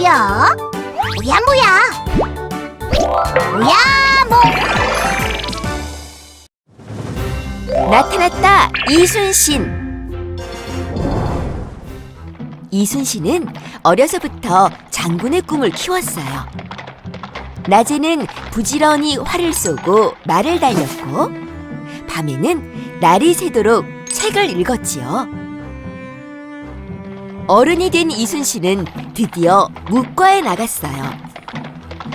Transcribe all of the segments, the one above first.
뭐야? 뭐야 뭐야? 뭐야 뭐? 나타났다 이순신 이순신은 어려서부터 장군의 꿈을 키웠어요 낮에는 부지런히 활을 쏘고 말을 달렸고 밤에는 날이 새도록 책을 읽었지요 어른이 된 이순신은 드디어 묵과에 나갔어요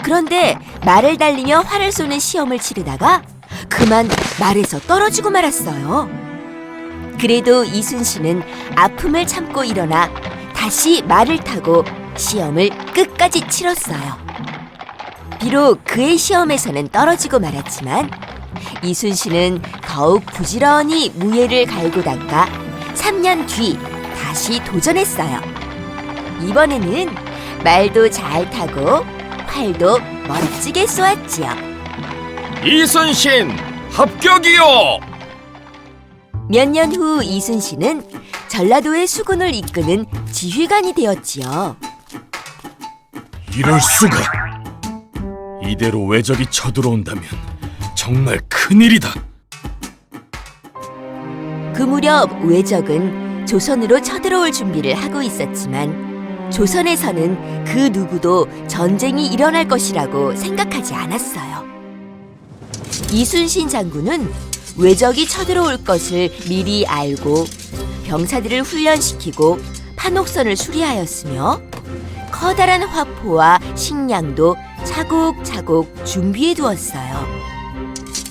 그런데 말을 달리며 활을 쏘는 시험을 치르다가 그만 말에서 떨어지고 말았어요. 그래도 이순신은 아픔을 참고 일어나 다시 말을 타고 시험을 끝까지 치렀어요. 비록 그의 시험에서는 떨어지고 말았지만 이순신은 더욱 부지런히 무예를 갈고 닦아 3년 뒤 다시 도전했어요. 이번에는 말도 잘 타고 활도 멋지게 쏘았지요. 이순신 합격이요. 몇 년 후 이순신은 전라도의 수군을 이끄는 지휘관이 되었지요. 이럴 수가. 이대로 외적이 쳐들어온다면 정말 큰일이다. 그 무렵 외적은 조선으로 쳐들어올 준비를 하고 있었지만 조선에서는 그 누구도 전쟁이 일어날 것이라고 생각하지 않았어요. 이순신 장군은 외적이 쳐들어올 것을 미리 알고 병사들을 훈련시키고 판옥선을 수리하였으며 커다란 화포와 식량도 차곡차곡 준비해 두었어요.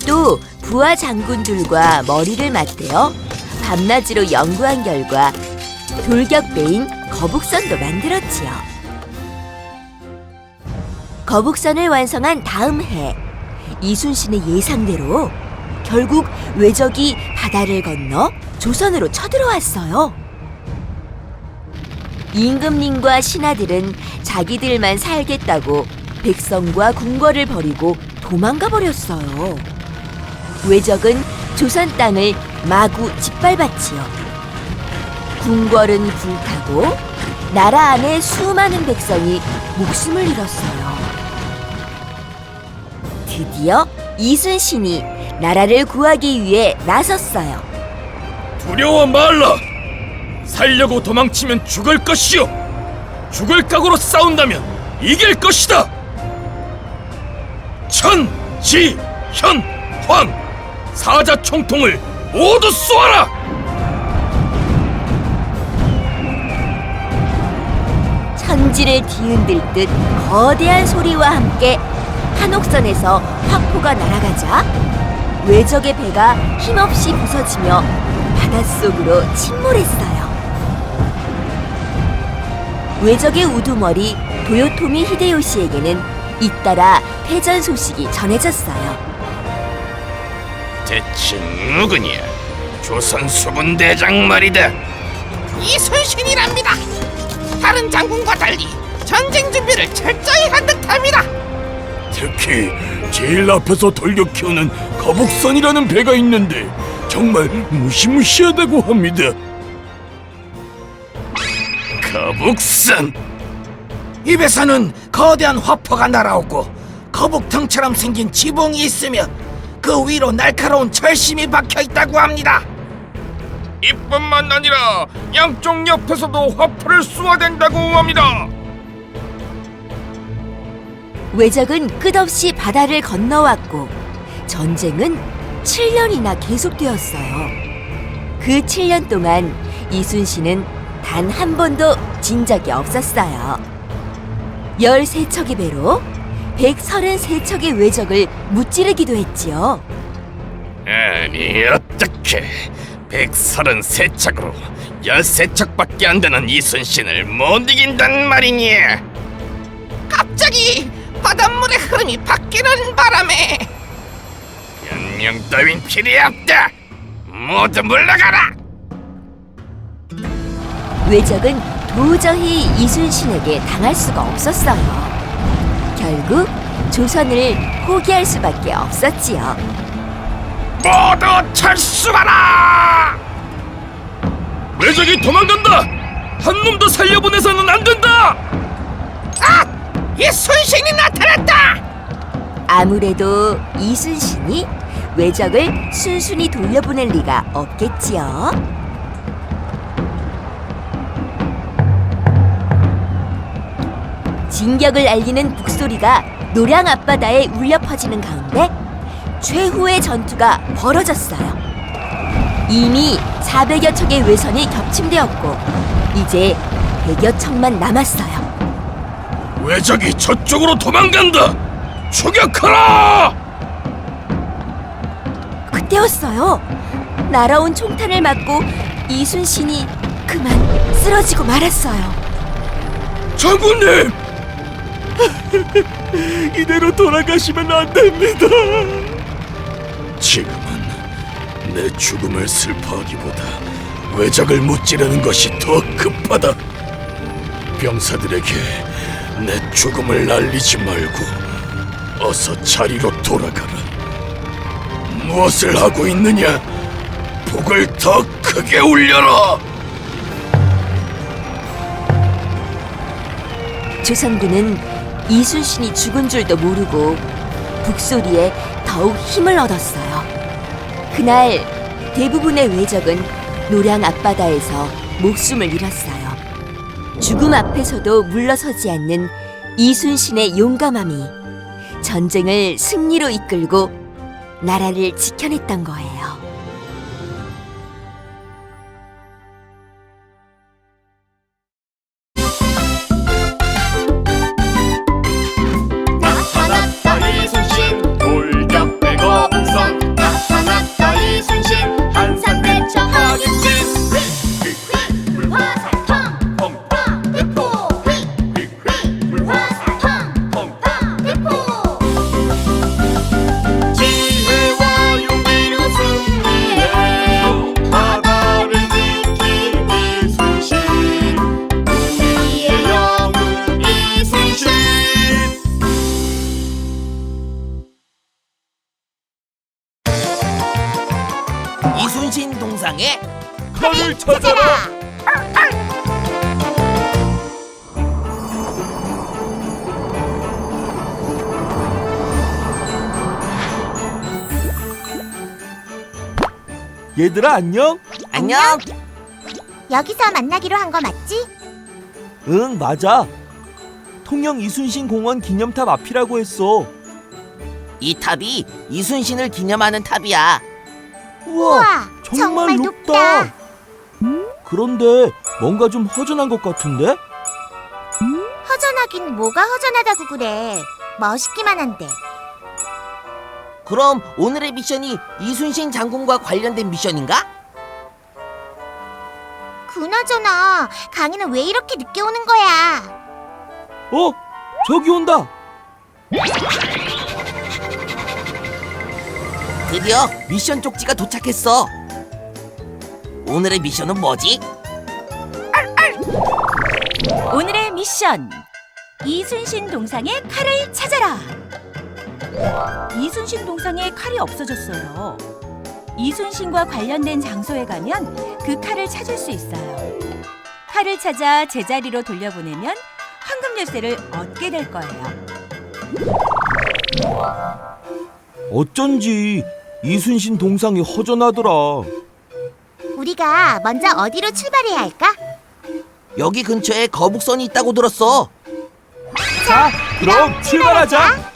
또 부하 장군들과 머리를 맞대어 밤낮으로 연구한 결과 돌격배인 거북선도 만들었지요. 거북선을 완성한 다음 해 이순신의 예상대로 결국 외적이 바다를 건너 조선으로 쳐들어왔어요. 임금님과 신하들은 자기들만 살겠다고 백성과 궁궐을 버리고 도망가 버렸어요. 외적은 조선 땅을 마구 짓밟았지요. 궁궐은 불타고 나라 안에 수많은 백성이 목숨을 잃었어요. 드디어 이순신이 나라를 구하기 위해 나섰어요. 두려워 말라. 살려고 도망치면 죽을 것이요. 죽을 각오로 싸운다면 이길 것이다. 천, 지, 현, 황 사자 총통을 모두 쏘아라. 천지를 뒤흔들 듯 거대한 소리와 함께 한옥선에서 화포가 날아가자 외적의 배가 힘없이 부서지며 바닷속으로 침몰했어요. 외적의 우두머리 도요토미 히데요시에게는 잇따라 패전 소식이 전해졌어요. 대체 누구냐? 조선 수군 대장 말이다. 이순신이랍니다. 다른 장군과 달리 전쟁 준비를 철저히 한 듯합니다. 특히 제일 앞에서 돌격 키우는 거북선이라는 배가 있는데 정말 무시무시하다고 합니다. 거북선 입에서는 거대한 화포가 날아오고 거북등처럼 생긴 지붕이 있으며 그 위로 날카로운 철심이 박혀 있다고 합니다. 이뿐만 아니라 양쪽 옆에서도 화포를 쏘아댄다고 합니다. 외적은 끝없이 바다를 건너왔고 전쟁은 7년이나 계속되었어요. 그 7년 동안 이순신은 단 한 번도 진 적이 없었어요. 13척의 배로 133척의 외적을 무찌르기도 했지요. 아니 어떻게 133척으로 13척밖에 안 되는 이순신을 못 이긴단 말이니? 갑자기 바닷물의 흐름이 바뀌는 바람에 변명 따윈 필요 없다. 모두 물러가라. 외적은 도저히 이순신에게 당할 수가 없었어요. 결국 조선을 포기할 수밖에 없었지요. 모두 철수하라! 왜적이 도망간다! 한 놈도 살려보내서는 안 된다! 아! 이순신이 나타났다! 아무래도 이순신이 왜적을 순순히 돌려보낼 리가 없겠지요. 진격을 알리는 북소리가 노량 앞바다에 울려 퍼지는 가운데 최후의 전투가 벌어졌어요. 이미 400여 척의 외선이 겹침되었고 이제 100여 척만 남았어요. 외적이 저쪽으로 도망간다. 추격하라! 그때였어요. 날아온 총탄을 맞고 이순신이 그만 쓰러지고 말았어요. 장군님! 이대로 돌아가시면 안 됩니다. 지금은 내 죽음을 슬퍼하기보다 외적을 무찌르는 것이 더 급하다. 병사들에게 내 죽음을 날리지 말고 어서 자리로 돌아가라. 무엇을 하고 있느냐? 북을 더 크게 울려라. 조선군은 이순신이 죽은 줄도 모르고 북소리에 더욱 힘을 얻었어요. 그날 대부분의 외적은 노량 앞바다에서 목숨을 잃었어요. 죽음 앞에서도 물러서지 않는 이순신의 용감함이 전쟁을 승리로 이끌고 나라를 지켜냈던 거예요. 얘들아 안녕? 안녕. 여기서 만나기로 한 거 맞지? 응 맞아 통영 이순신 공원 기념탑 앞이라고 했어 이 탑이 이순신을 기념하는 탑이야. 우와 우와 정말, 높다. 그런데 뭔가 좀 허전한 것 같은데? 허전하긴 뭐가 허전하다고 그래 멋있기만 한데 그럼 오늘의 미션이 이순신 장군과 관련된 미션인가? 그나저나 강희는 왜 이렇게 늦게 오는 거야 어? 저기 온다 드디어 미션 쪽지가 도착했어. 오늘의 미션은 뭐지? 오늘의 미션 이순신 동상의 칼을 찾아라 이순신 동상에 칼이 없어졌어요. 이순신과 관련된 장소에 가면 그 칼을 찾을 수 있어요. 칼을 찾아 제자리로 돌려보내면 황금 열쇠를 얻게 될 거예요. 어쩐지 이순신 동상이 허전하더라. 우리가 먼저 어디로 출발해야 할까? 여기 근처에 거북선이 있다고 들었어. 자 그럼 출발하자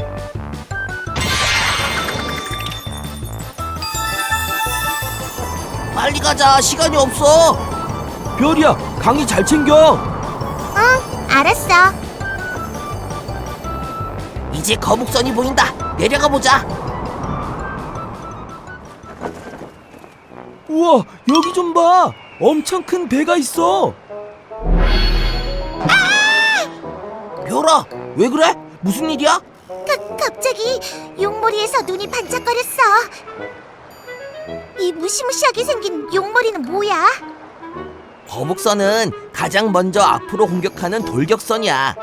빨리 가자. 시간이 없어. 별이야 강이 잘 챙겨 응 알았어 이제 거북선이 보인다. 내려가 보자. 우와 여기 좀 봐 엄청 큰 배가 있어 별아, 왜 그래? 무슨 일이야? 가, 갑자기 용머리에서 눈이 반짝거렸어 이 무시무시하게 생긴 용머리는 뭐야? 거북선은 가장 먼저 앞으로 공격하는 돌격선이야.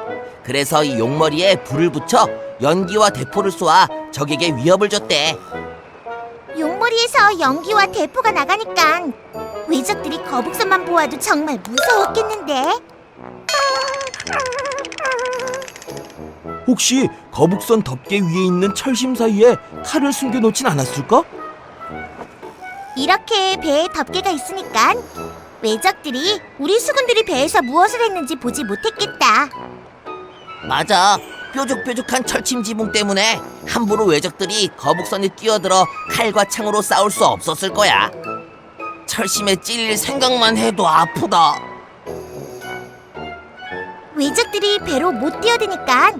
그래서 이 용머리에 불을 붙여 연기와 대포를 쏘아 적에게 위협을 줬대. 용머리에서 연기와 대포가 나가니까 외적들이 거북선만 보아도 정말 무서웠겠는데 혹시 거북선 덮개 위에 있는 철심 사이에 칼을 숨겨놓진 않았을까? 이렇게 배에 덮개가 있으니까 외적들이 우리 수군들이 배에서 무엇을 했는지 보지 못했겠다. 맞아. 뾰족뾰족한 철침 지붕 때문에 함부로 외적들이 거북선에 뛰어들어 칼과 창으로 싸울 수 없었을 거야. 철심에 찔릴 생각만 해도 아프다. 외적들이 배로 못 뛰어드니까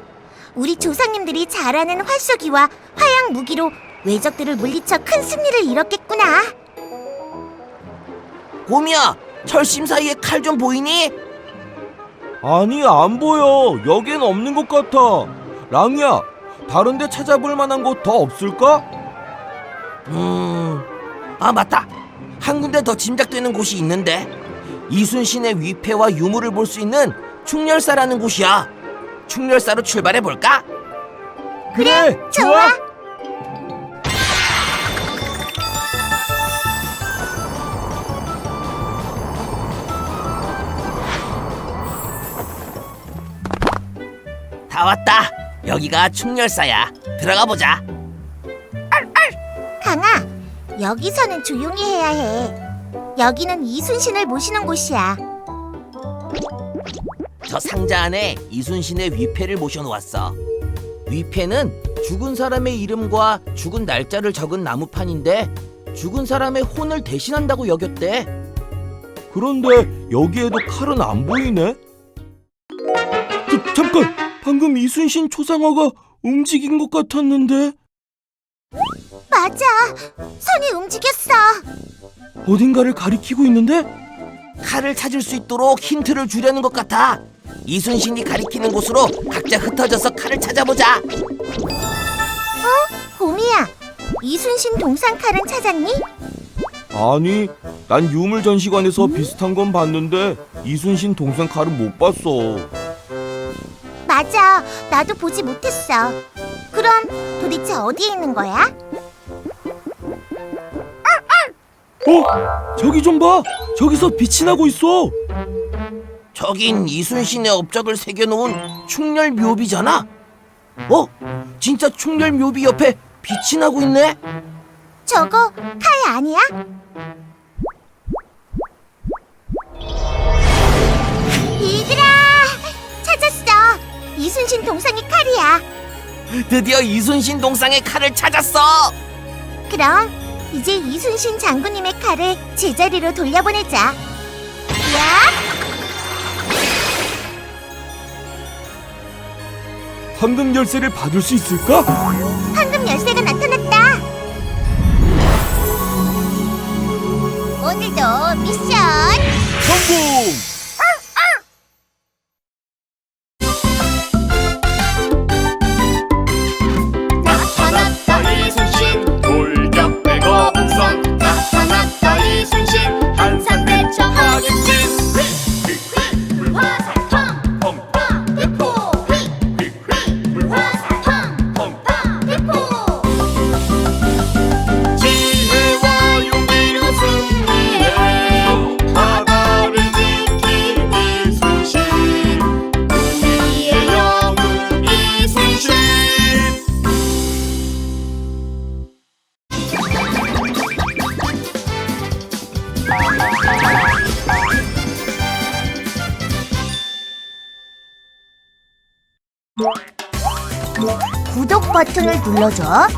우리 조상님들이 잘 아는 활쏘기와 화약 무기로 외적들을 물리쳐 큰 승리를 이뤘겠구나. 곰이야, 철심 사이에 칼 좀 보이니? 아니 안 보여. 여기엔 없는 것 같아. 랑이야, 다른데 찾아볼 만한 곳 더 없을까? 음, 아 맞다. 한 군데 더 짐작되는 곳이 있는데 이순신의 위패와 유물을 볼 수 있는 충렬사라는 곳이야. 충렬사로 출발해 볼까? 그래, 좋아. 다 왔다. 여기가 충렬사야. 들어가 보자. 강아, 여기서는 조용히 해야 해. 여기는 이순신을 모시는 곳이야. 저 상자 안에 이순신의 위패를 모셔놓았어. 위패는 죽은 사람의 이름과 죽은 날짜를 적은 나무판인데 죽은 사람의 혼을 대신한다고 여겼대. 그런데 여기에도 칼은 안 보이네. 저, 잠깐, 방금 이순신 초상화가 움직인 것 같았는데 맞아, 손이 움직였어. 어딘가를 가리키고 있는데? 칼을 찾을 수 있도록 힌트를 주려는 것 같아. 이순신이 가리키는 곳으로 각자 흩어져서 칼을 찾아보자. 곰이야, 이순신 동상 칼은 찾았니? 아니, 난 유물 전시관에서 비슷한 건 봤는데 이순신 동생 칼은 못 봤어. 맞아, 나도 보지 못했어. 그럼 도대체 어디에 있는 거야? 어? 저기 좀 봐. 저기서 빛이 나고 있어. 저긴 이순신의 업적을 새겨놓은 충렬 묘비잖아. 어? 진짜 충렬 묘비 옆에 빛이 나고 있네. 저거 칼 아니야? 이순신 동상의 칼이야. 드디어 이순신 동상의 칼을 찾았어. 그럼 이제 이순신 장군님의 칼을 제자리로 돌려보내자. 야, 황금 열쇠를 받을 수 있을까? 황금 열쇠가 나타났다. 오늘도 미션 성공! 눌러줘.